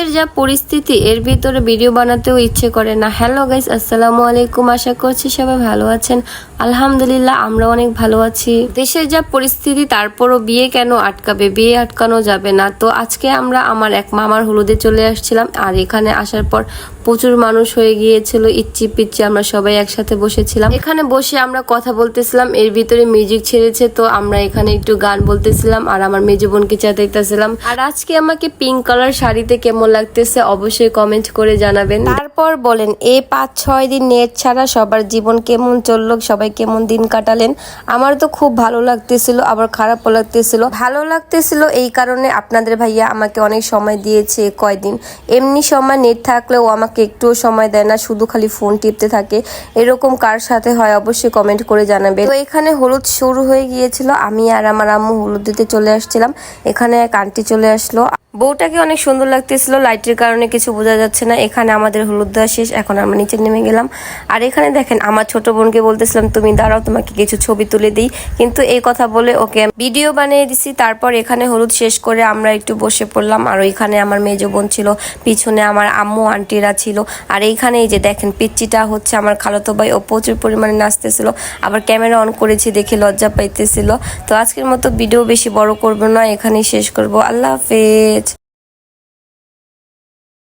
দেশের যা পরিস্থিতি, এর ভিতরে ভিডিও বানাতেও ইচ্ছে করে না। হ্যালো গাইস আসসালামু আলাইকুম। আশা করছি সবাই ভালো আছেন। আলহামদুলিল্লাহ, আমরা অনেক ভালো আছি। দেশের যা পরিস্থিতি, তারপরও বিয়ে কেন আটকাবে? বিয়ে আটকানো যাবে না। তো আজকে আমরা আমার এক মামার হলুদে চলে আসছিলাম। আর এখানে আসার পর প্রচুর মানুষ হয়ে গিয়েছিল। ইচ্ছি পিচ্ছি আমরা সবাই একসাথে বসেছিলাম। এখানে বসে আমরা কথা বলতেছিলাম। এর ভিতরে মিউজিক ছেড়েছে, তো আমরা এখানে একটু গান বলতেছিলাম। আর আমার মেজো বোনকে চাইতেছিলাম আর আজকে আমাকে পিঙ্ক কালার শাড়িতে কেমন লাগতেছে, অবশ্যই কমেন্ট করে জানাবেন। তারপর বলেন এই পাঁচ, ছয় দিন নেট ছাড়া সবার জীবন কেমন চলল, সবাই কেমন দিন কাটালেন? আমার তো খুব ভালো লাগতেছিল, আবার খারাপও লাগতেছিল। ভালো লাগতেছিল এই কারণে আপনাদের ভাইয়া আমাকে অনেক সময় দিয়েছে কয়দিন। এমনি সময় নেট থাকলেও আমাকে একটুও সময় দেয় না, শুধু খালি ফোন টিপতে থাকে। এরকম কার সাথে হয় অবশ্যই কমেন্ট করে জানাবে তো এখানে হলুদ শুরু হয়ে গিয়েছিল, আমি আর আমার আম্মু হলুদ দিতে চলে আসছিলাম। এখানে এক আন্টি চলে আসলো। বউটাকে অনেক সুন্দর লাগতেছিল, লাইটের কারণে কিছু বোঝা যাচ্ছে না। এখানে আমাদের হলুদ দেওয়া শেষ, এখন আমরা নিচে নেমে গেলাম। আর এখানে দেখেন, আমার ছোট বোনকে বলতেছিলাম, তুমি দাঁড়াও, তোমাকে কিছু ছবি তুলে দিই। কিন্তু এই কথা বলে ওকে ভিডিও বানিয়ে দিছি। তারপর এখানে হলুদ শেষ করে আমরা একটু বসে পড়লাম। আর ওইখানে আমার মেজো বোন ছিল, পিছনে আমার আম্মু, আন্টিরা ছিল। আর এইখানে এই যে দেখেন, পিচ্চিটা হচ্ছে আমার খালতো ভাই। ও প্রচুর পরিমাণে নাচতেছিল, আবার ক্যামেরা অন করেছি দেখে লজ্জা পাইতেছিল। তো আজকের মতো ভিডিও বেশি বড় করব না, এখানেই শেষ করব। আল্লাহ হাফেজ।